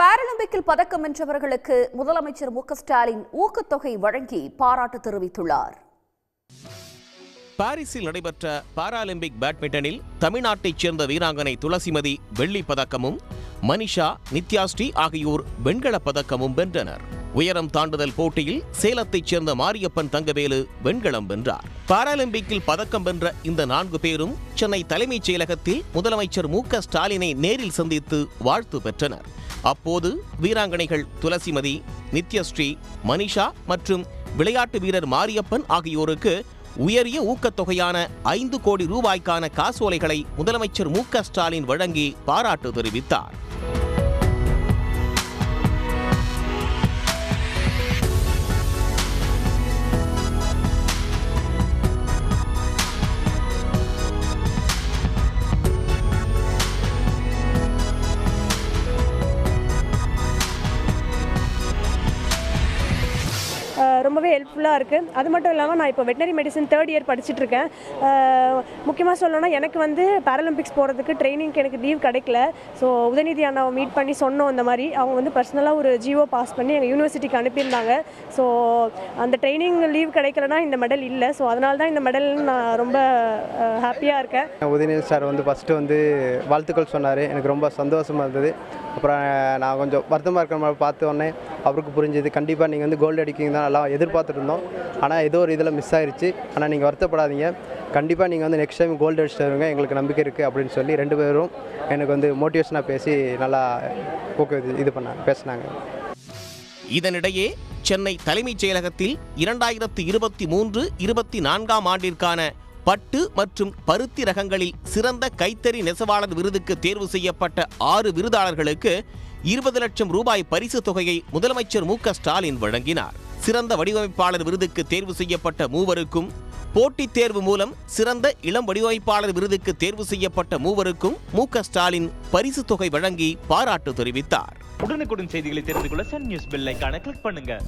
பாராலிம்பிக்கில் பதக்கம் வென்றவர்களுக்கு முதலமைச்சர் மு ஸ்டாலின் ஊக்கத்தொகை வழங்கி பாராட்டு தெரிவித்துள்ளார். பாரிஸில் நடைபெற்ற பாராலிம்பிக் பேட்மிண்டனில் தமிழ்நாட்டைச் சேர்ந்த வீராங்கனை துளசிமதி வெள்ளிப் பதக்கமும் மனிஷா நித்யாஸ்ரீ ஆகியோர் வெண்கலப் பதக்கமும் வென்றனர். உயரம் தாண்டுதல் போட்டியில் சேலத்தைச் சேர்ந்த மாரியப்பன் தங்கவேலு வெண்கலம் வென்றார். பாராலிம்பிக்கில் பதக்கம் வென்ற இந்த நான்கு பேரும் சென்னை தலைமைச் செயலகத்தில் முதலமைச்சர் மு க ஸ்டாலினை நேரில் சந்தித்து வாழ்த்து பெற்றனர். அப்போது வீராங்கனைகள் துளசிமதி நித்யஸ்ரீ மனிஷா மற்றும் விளையாட்டு வீரர் மாரியப்பன் ஆகியோருக்கு உயரிய ஊக்கத்தொகையான ஐந்து கோடி ரூபாய்க்கான காசோலைகளை முதலமைச்சர் மு க ஸ்டாலின் வழங்கி பாராட்டு தெரிவித்தார். ரொம்பவே ஹெல்ப்ஃபுல்லாக இருக்குது அது மட்டும் இல்லாமல் நான் இப்போ வெட்டினரி மெடிசன் தேர்ட் இயர் படிச்சுட்டு இருக்கேன். முக்கியமாக சொல்லணும்னா எனக்கு வந்து பேரலிம்பிக்ஸ் போகிறதுக்கு ட்ரைனிங்க்கு எனக்கு லீவ் கிடைக்கல. ஸோ உதயநிதி அண்ணாவை மீட் பண்ணி சொன்னோம் இந்த மாதிரி. அவங்க வந்து பர்சனலாக ஒரு ஜிஓ பாஸ் பண்ணி எங்கள் யூனிவர்சிட்டிக்கு அனுப்பியிருந்தாங்க. ஸோ அந்த ட்ரைனிங் லீவ் கிடைக்கலனா இந்த மெடல் இல்லை. ஸோ அதனால தான் இந்த மெடல் நான் ரொம்ப ஹாப்பியாக இருக்கேன். உதயநிதி சார் வந்து ஃபஸ்ட்டு வந்து வாழ்த்துக்கள் சொன்னார். எனக்கு ரொம்ப சந்தோஷமாக இருந்தது. அப்புறம் நான் கொஞ்சம் வருத்தமாக இருக்கிற மாதிரி பார்த்து உடனே அவருக்கு புரிஞ்சுது. கண்டிப்பாக நீங்கள் வந்து கோல்டு அடிக்கிங்க தான் நல்லா எதிர்பார்த்துட்டு இருந்தோம். ஆனால் ஏதோ ஒரு இதில் மிஸ் ஆயிடுச்சு ஆனால் நீங்கள் வருத்தப்படாதீங்க. கண்டிப்பாக நீங்கள் வந்து நெக்ஸ்ட் டைம் கோல்டு அடிச்சுட்டு வருங்க. எங்களுக்கு நம்பிக்கை இருக்குது அப்படின்னு சொல்லி ரெண்டு பேரும் எனக்கு வந்து மோட்டிவேஷனாக பேசி நல்லா ஊக்க இது பண்ணாங்க பேசினாங்க. இதனிடையே சென்னை தலைமைச் செயலகத்தில் இரண்டாயிரத்து இருபத்தி மூன்று இருபத்தி நான்காம் ஆண்டிற்கான பட்டு மற்றும் பருத்தி ரகங்களில் சிறந்த கைத்தறி நெசவாளர் விருதுக்கு தேர்வு செய்யப்பட்ட ஆறு விருதாளர்களுக்கு இருபது லட்சம் ரூபாய் பரிசு தொகையை முதலமைச்சர் மு ஸ்டாலின் வழங்கினார். சிறந்த வடிவமைப்பாளர் விருதுக்கு தேர்வு செய்யப்பட்ட மூவருக்கும் போட்டித் தேர்வு மூலம் சிறந்த இளம் வடிவமைப்பாளர் விருதுக்கு தேர்வு செய்யப்பட்ட மூவருக்கும் மு ஸ்டாலின் பரிசு தொகை வழங்கி பாராட்டு தெரிவித்தார். உடனுக்குடன் செய்திகளை தெரிந்து கொள்ள சன் நியூஸ் பெல் கிளிக் பண்ணுங்க.